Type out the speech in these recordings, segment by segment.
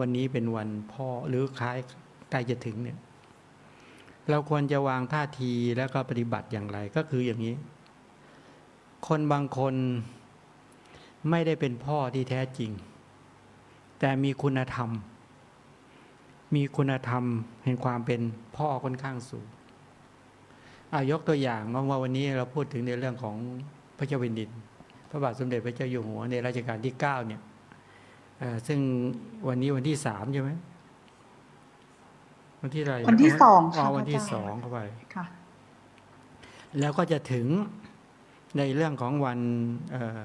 วันนี้เป็นวันพ่อหรือคล้ายใกล้จะถึงเนี่ย เราควรจะวางท่าทีแล้วก็ปฏิบัติอย่างไรก็คืออย่างนี้ คนบางคนไม่ได้เป็นพ่อที่แท้จริง แต่มีคุณธรรม มีคุณธรรมเห็นความเป็นพ่อค่อนข้างสูงอายกตัวอย่างว่าวันนี้เราพูดถึงในเรื่องของพระเจ้าแผ่นดิน พระบาทสมเด็จพระเจ้าอยู่หัวในรัชกาลที่เก้าเนี่ย ซึ่งวันนี้วันที่สามใช่ไหมวันที่อะไรวันที่สองค่ะอ๋อวันที่พระอาจารย์สองเข้าไปค่ะแล้วก็จะถึงในเรื่องของวันเอ่อ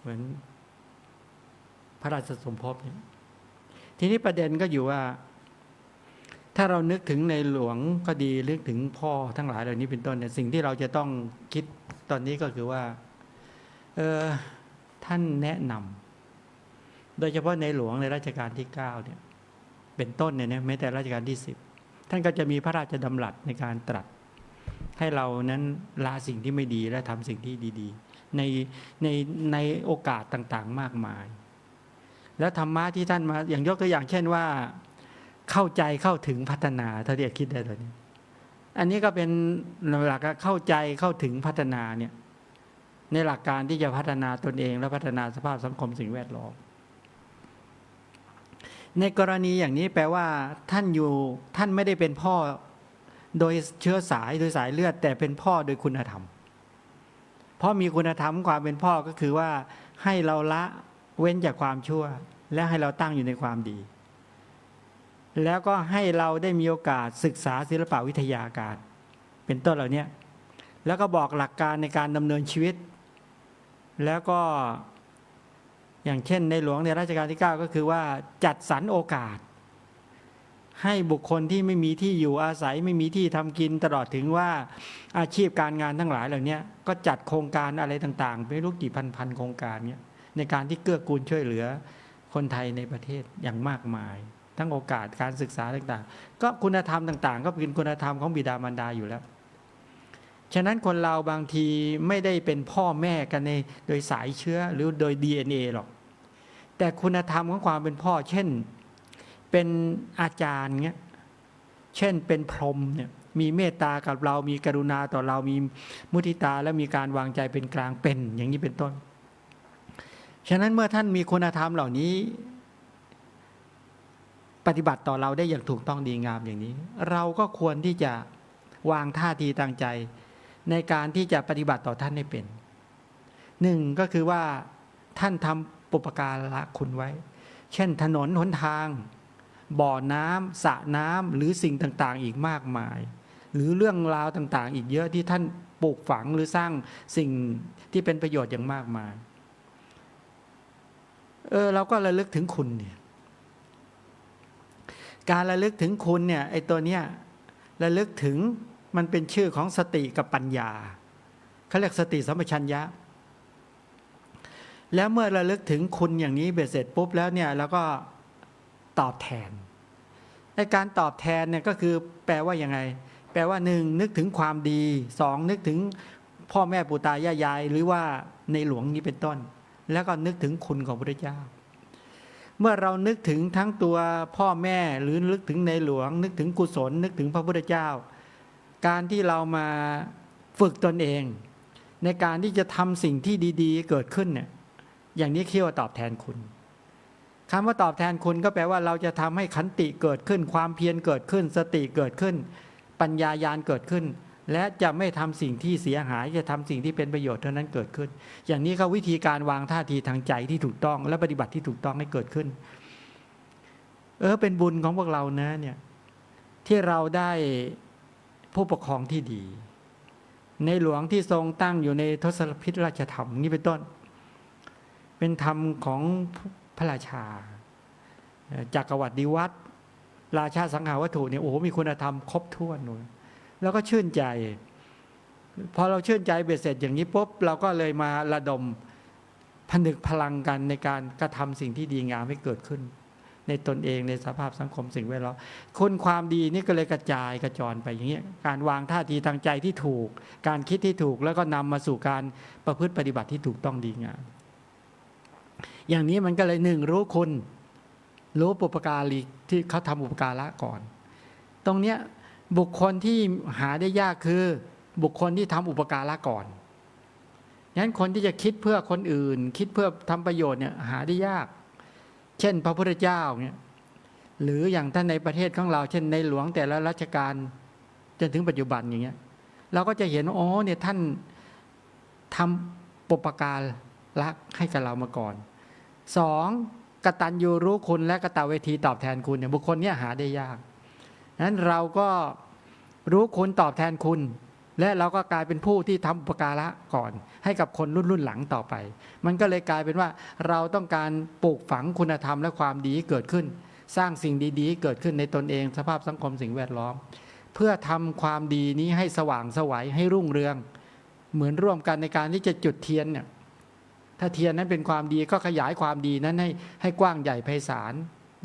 เหมือนพระราชสมภพเนี่ยทีนี้ประเด็นก็อยู่ว่า ถ้าเรานึกถึงในหลวงก็ดีนึกถึงพ่อทั้งหลายเหล่านี้เป็นต้นเนี่ยสิ่งที่เราจะต้องคิดตอนนี้ก็คือว่า เออท่านแนะนำ โดยเฉพาะในหลวงในรัชกาลที่เก้าเนี่ย เป็นต้นเนี่ยนะแม้แต่รัชกาลที่สิบท่านก็จะมีพระราชดำรัสในการตรัส ให้เรานั้นละสิ่งที่ไม่ดีและทำสิ่งที่ดีๆ ในในในโอกาสต่างๆมากมาย แล้วธรรมะที่ท่านมาอย่างยกตัวอย่างเช่นว่า เข้าใจเข้าถึงพัฒนาถ้าเรียกคิดได้เลยอันนี้ก็เป็นหลักเข้าใจเข้าถึงพัฒนาเนี่ยในหลักการที่จะพัฒนาตนเองและพัฒนาสภาพสังคมสิ่งแวดล้อม ในกรณีอย่างนี้แปลว่า ท่านอยู่ท่านไม่ได้เป็นพ่อโดยเชื้อสายโดยสายเลือด แต่เป็นพ่อโดยคุณธรรม เพราะมีคุณธรรมความเป็นพ่อก็คือว่าให้เราละเว้นจากความชั่ว และให้เราตั้งอยู่ในความดี แล้วก็ให้เราได้มีโอกาสศึกษาศิลปวิทยาการ เป็นต้นเหล่านี้แล้วก็บอกหลักการในการดำเนินชีวิต แล้วก็ อย่างเช่นในหลวงในรัชกาลที่ 9 ก็คือว่าจัดสรรโอกาส ให้บุคคลที่ไม่มีที่อยู่อาศัยไม่มีที่ทำกินตลอดถึงว่าอาชีพการงานทั้งหลายเหล่านี้ก็จัดโครงการอะไรต่างๆไม่รู้กี่พันพันโครงการเนี้ยในการที่เกื้อกูลช่วยเหลือคนไทยในประเทศอย่างมากมาย ทั้งโอกาสการศึกษาต่างๆ ก็คุณธรรมต่างๆ ก็เป็นคุณธรรมของบิดามารดาอยู่แล้ว ฉะนั้นคนเราบางทีไม่ได้เป็นพ่อแม่กันในโดยสายเชื้อหรือโดย DNA หรอก แต่คุณธรรมของความเป็นพ่อ เช่นเป็นอาจารย์เงี้ยเช่นเป็นพรหมเนี่ยมีเมตตากับเรามีกรุณาต่อเรามีมุทิตาและมีการวางใจเป็นกลางเป็นอย่างนี้เป็นต้น ฉะนั้นเมื่อท่านมีคุณธรรมเหล่านี้ ปฏิบัติต่อเราได้อย่างถูกต้องดีงามอย่างนี้ เราก็ควรที่จะวางท่าทีตั้งใจ ในการที่จะปฏิบัติต่อท่านให้เป็นหนึ่งก็คือว่าท่านทำ ปุปการะคุณไว้ เช่นถนนหนทาง บ่อน้ำสระน้ำหรือสิ่งต่างๆ อีกมากมาย หรือเรื่องราวต่างๆ อีกเยอะที่ท่านปลูกฝังหรือสร้างสิ่งที่เป็นประโยชน์อย่างมากมาย เออเราก็ระลึกถึงคุณเนี่ยการระลึกถึงคุณเนี่ยไอ้ตัวเนี้ยระลึกถึงมันเป็นชื่อของสติกับปัญญาเขาเรียกสติสัมปชัญญะ แล้วเมื่อระลึกถึงคุณอย่างนี้เบ็ดเสร็จปุ๊บแล้วเนี่ยเราก็ตอบแทนในการตอบแทนเนี่ยก็คือแปลว่ายังไง แปลว่าหนึ่งนึกถึงความดีสองนึกถึงพ่อแม่ปู่ตายายาย หรือว่าในหลวงนี้เป็นต้น แล้วก็นึกถึงคุณของพระเจ้า เมื่อเรานึกถึงทั้งตัวพ่อแม่หรือนึกถึงในหลวง นึกถึงกุศล นึกถึงพระพุทธเจ้า การที่เรามาฝึกตนเอง ในการที่จะทำสิ่งที่ดี ๆ เกิดขึ้นเนี่ย อย่างนี้เรียว่าตอบแทนคุณคำว่าตอบแทนคุณก็แปลว่าเราจะทำให้ขันติเกิดขึ้น ความเพียรเกิดขึ้น สติเกิดขึ้น ปัญญายาณเกิดขึ้น และจะไม่ทำสิ่งที่เสียหายจะทำสิ่งที่เป็นประโยชน์เท่านั้นเกิดขึ้น อย่างนี้เขาวิธีการวางท่าทีทางใจที่ถูกต้อง และปฏิบัติที่ถูกต้องให้เกิดขึ้น เออเป็นบุญของพวกเรานะเนี่ยที่เราได้ผู้ปกครองที่ดี ในหลวงที่ทรงตั้งอยู่ในทศพิธราชธรรมนี่เป็นต้น เป็นธรรมของพระราชาจักรวรรดิวัตรราชาสังหาวัตถุเนี่ยโอ้โหมีคุณธรรมครบถ้วนเลยแล้วก็ชื่นใจ พอเราชื่นใจเบ็ดเสร็จอย่างนี้ปุ๊บเราก็เลยมาระดมผนึกพลังกันในการกระทำสิ่งที่ดีงามให้เกิดขึ้น ในตนเองในสภาพสังคมสิ่งแวดล้อมคุณความดีนี่ก็เลยกระจายกระจรไปอย่างเงี้การวางท่าทีทางใจที่ถูก การคิดที่ถูกแล้วก็นำมาสู่การประพฤติปฏิบัติที่ถูกต้องดีงาม อย่างนี้มันก็เลยหนึ่งรู้คุณ รู้ปุปการีที่เขาทำอุปการะก่อน ตรงเนี้ยบุคคลที่หาได้ยากคือบุคคลที่ทำอุปการะก่อนงั้นคนที่จะคิดเพื่อคนอื่น คิดเพื่อทำประโยชน์เนี่ยหาได้ยาก เช่น พระพุทธเจ้าเนี่ยหรืออย่างท่านในประเทศของเรา เช่นในหลวงแต่ละรัชกาลจนถึงปัจจุบันอย่างเงี้ยเราก็จะเห็นอ๋อเนี่ยท่านทำปุปการละให้กับเรามาก่อน สองกตัญญูรู้คุณและกตเวทีตอบแทนคุณเนี่ยบุคคลเนี่ยหาได้ยากนั้นเราก็รู้คุณตอบแทนคุณ และเราก็กลายเป็นผู้ที่ทำอุปการะก่อน ให้กับคนรุ่นรุ่นหลังต่อไป มันก็เลยกลายเป็นว่าเราต้องการปลูกฝังคุณธรรมและความดีเกิดขึ้น สร้างสิ่งดีๆ เกิดขึ้นในตนเอง สภาพสังคมสิ่งแวดล้อม เพื่อทำความดีนี้ให้สว่างสวัยให้รุ่งเรือง เหมือนร่วมกันในการที่จะจุดเทียนเนี่ย ถ้าเทียนนั้นเป็นความดีก็ขยายความดีนั้นให้ให้กว้างใหญ่ไพศาล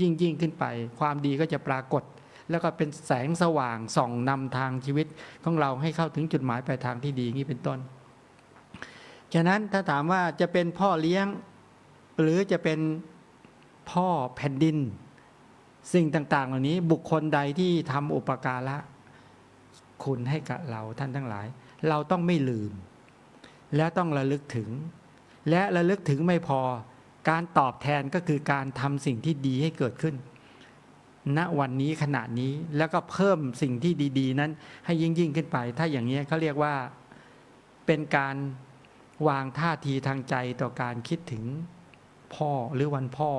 ยิ่งยิ่งขึ้นไป ความดีก็จะปรากฏ แล้วก็เป็นแสงสว่างส่องนำทางชีวิตของเราให้เข้าถึงจุดหมายปลายทางที่ดีนี้เป็นต้น ฉะนั้นถ้าถามว่าจะเป็นพ่อเลี้ยง หรือจะเป็นพ่อแผ่นดิน สิ่งต่าง ๆ เหล่านี้บุคคลใดที่ทำอุปการะคุณให้กับเราท่านทั้งหลาย เราต้องไม่ลืม และต้องระลึกถึง และระลึกถึงไม่พอ การตอบแทนก็คือการทำสิ่งที่ดีให้เกิดขึ้น ณวันนี้ขณะนี้แล้วก็เพิ่มสิ่งที่ดี ๆ นั้นให้ยิ่งยิ่งขึ้นไป ถ้าอย่างนี้เขาเรียกว่าเป็นการวางท่าทีทางใจต่อการคิดถึงพ่อหรือวันพ่อ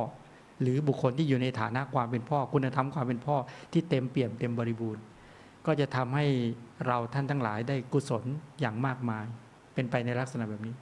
หรือบุคคลที่อยู่ในฐานะความเป็นพ่อ คุณธรรมความเป็นพ่อที่เต็มเปี่ยมเต็มบริบูรณ์ ก็จะทำให้เราท่านทั้งหลายได้กุศลอย่างมากมาย เป็นไปในลักษณะแบบนี้